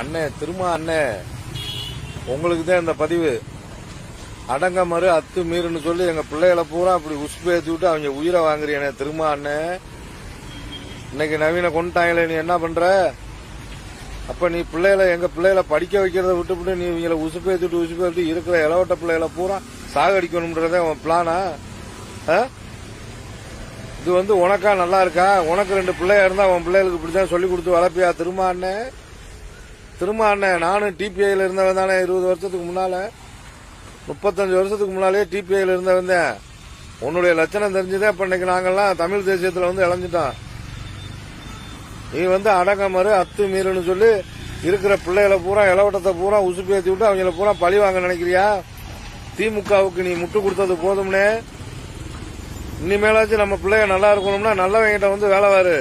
அண்ணே திருமா அண்ணே உங்களுக்கு தான் இந்த பதிவு. அடங்க மறு அத்து மீறுன்னு சொல்லி எங்க பிள்ளைகளை பூரா அப்படி உசுப்பு ஏத்தி விட்டு அவங்க உயிரை வாங்குறீனே திருமா அண்ணே. இன்னைக்கு நவீன கொண்டுட்டாங்களே நீ என்ன பண்ற? அப்ப நீ பிள்ளைகளை எங்க பிள்ளைகளை படிக்க வைக்கிறத விட்டுவிட்டு நீ இவங்களை உசுப்பு ஏத்திட்டு உசுப்பு ஏத்தி இருக்கிற இளவட்ட பிள்ளைகளை பூரா சாகடிக்கணும்ன்றதே உன் பிளானா இது வந்து உனக்கா நல்லா இருக்கா? உனக்கு ரெண்டு பிள்ளையா இருந்தா உன் பிள்ளைகளுக்கு இப்படிதான் சொல்லி கொடுத்து வளர்ப்பியா திரும்ப அண்ணே? திரும்ப அண்ணன் நானும் டிபிஐல இருந்தவன் தானே இருபது வருஷத்துக்கு முன்னால. முப்பத்தஞ்சு வருஷத்துக்கு முன்னாலே டிபிஐல இருந்தவன் தான். உன்னுடைய லட்சணம் தெரிஞ்சுதான் இப்ப இன்னைக்கு நாங்கெல்லாம் தமிழ் தேசியத்துல வந்து இளைஞ்சிட்டோம் நீ வந்து அடங்கமறு அத்து மீறுன்னு சொல்லி இருக்கிற பிள்ளைகளை பூரா இளவட்டத்தை பூரா உசுப்பேத்தி விட்டு அவங்கள பூரா பழி வாங்க நினைக்கிறியா? திமுகவுக்கு நீ முட்டு கொடுத்தது போதும்னே. இனிமேலாச்சும் நம்ம பிள்ளைங்க நல்லா இருக்கணும்னா நல்லவங்கிட்ட வந்து வேலை வாரு.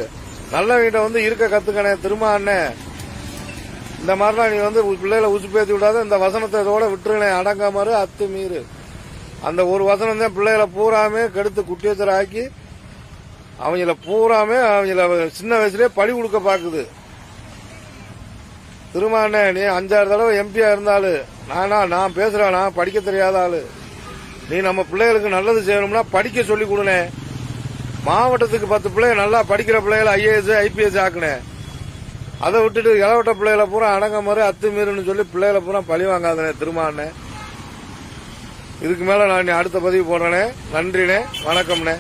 நல்லவங்கிட்ட வந்து இருக்க கத்துக்கணே. திரும்ப அண்ணன் இந்த மாதிரிலாம் நீ வந்து உன் பிள்ளைகளை உசுப்பேத்தி விடாத இந்த வசனத்தை இதோட விட்டுருனே அடங்காமாறு அத்து மீறு அந்த ஒரு வசனம் தான் பிள்ளைகளை பூராமே கெடுத்து குட்டியத்தர ஆக்கி அவங்கள பூராமே அவங்கள சின்ன வயசுலயே பழி கொடுக்க பாக்குது. திருமாண்ணே நீ அஞ்சாறு தடவை எம்பியா இருந்தாலு நானா நான் பேசுறேன் நான் படிக்க தெரியாத ஆளு. நீ நம்ம பிள்ளைகளுக்கு நல்லது செய்யணும்னா படிக்க சொல்லி கொடுனே. மாவட்டத்துக்கு பத்து பிள்ளைங்க நல்லா படிக்கிற பிள்ளைகளை ஐஏஎஸ் ஐபிஎஸ் ஆக்குனேன் அதை விட்டுட்டு இளவட்ட பிள்ளைகளை பூரா அடங்க மாதிரி அத்துமீறுன்னு சொல்லி பிள்ளைகளை பூரா பழி வாங்காதனே திருமானே இதுக்கு மேல நான் அடுத்த பதிவு போடுறேனே. நன்றினே வணக்கம்ண்ணே.